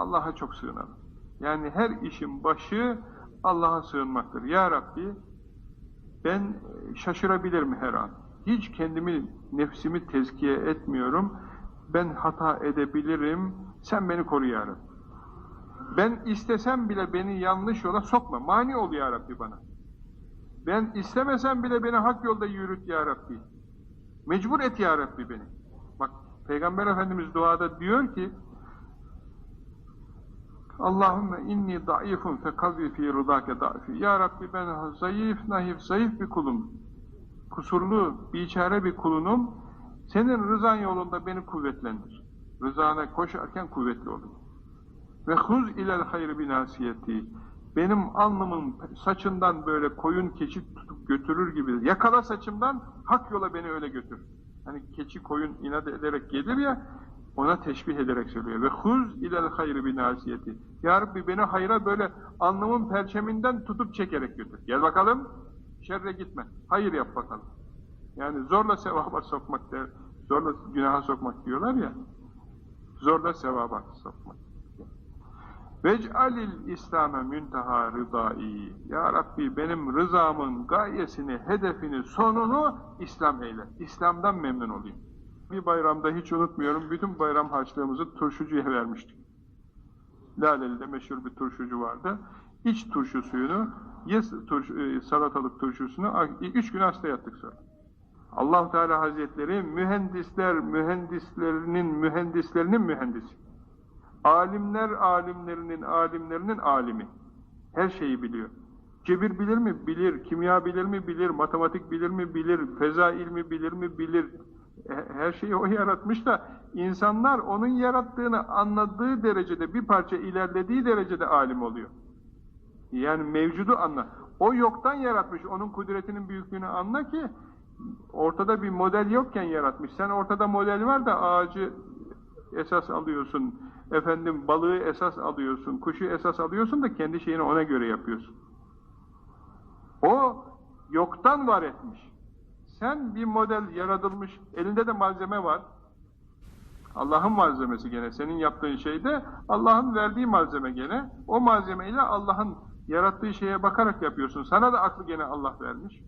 Allah'a çok sığınalım. Yani her işin başı Allah'a sığınmaktır. Ya Rabbi ben şaşırabilirim her an. Hiç kendimi, nefsimi tezkiye etmiyorum. Ben hata edebilirim. Sen beni koru ya Rabbi. Ben istesem bile beni yanlış yola sokma. Mani ol ya Rabbi bana. Ben istemesem bile beni hak yolda yürüt ya Rabbi. Mecbur et ya Rabbi beni. Bak Peygamber Efendimiz duada diyor ki Allahümme inni da'ifun fekavvi fi rudake da'fi. Ya Rabbi ben zayıf, nahif, zayıf bir kulum. Kusurlu, biçare bir kulunum. Senin rızan yolunda beni kuvvetlendir. Rızana koşarken kuvvetli olayım. Ve huz ilel hayr binasiyeti. Benim alnımın saçından böyle koyun keçi tutup götürür gibi. Yakala saçımdan, hak yola beni öyle götür. Hani keçi koyun inat ederek gelir ya, ona teşbih ederek söylüyor. Ve huz ilel hayr binasiyeti. Ya Rabbi beni hayra böyle alnımın perçeminden tutup çekerek götür. Gel bakalım, şerre gitme. Hayır yap bakalım. Yani zorla sevaba sokmak der, zorla günaha sokmak diyorlar ya, zorla sevaba sokmak. Vec'alil İslam'e münteha rıdai. Ya Rabbi benim rızamın gayesini, hedefini, sonunu İslam eyle. İslam'dan memnun olayım. Bir bayramda hiç unutmuyorum, bütün bayram harçlığımızı turşucuya vermiştik. Laleli'de meşhur bir turşucu vardı. İç turşu suyunu, ye turşu, salatalık turşusunu, üç gün hasta yattık sonra. allah Teala Hazretleri mühendisler, mühendislerinin, mühendislerinin mühendisi. Alimler alimlerinin alimlerinin alimi. Her şeyi biliyor. Cebir bilir mi? Bilir. Kimya bilir mi? Bilir. Matematik bilir mi? Bilir. Feza ilmi bilir mi? Bilir. Her şeyi o yaratmış da insanlar onun yarattığını anladığı derecede, bir parça ilerlediği derecede alim oluyor. Yani mevcudu anla. O yoktan yaratmış. Onun kudretinin büyüklüğünü anla ki ortada bir model yokken yaratmış. Sen ortada model var da ağacı esas alıyorsun, efendim balığı esas alıyorsun, kuşu esas alıyorsun da kendi şeyini ona göre yapıyorsun. O yoktan var etmiş. Sen bir model yaratılmış, elinde de malzeme var. Allah'ın malzemesi gene, senin yaptığın şey de Allah'ın verdiği malzeme gene. O malzemeyle Allah'ın yarattığı şeye bakarak yapıyorsun. Sana da aklı gene Allah vermiş.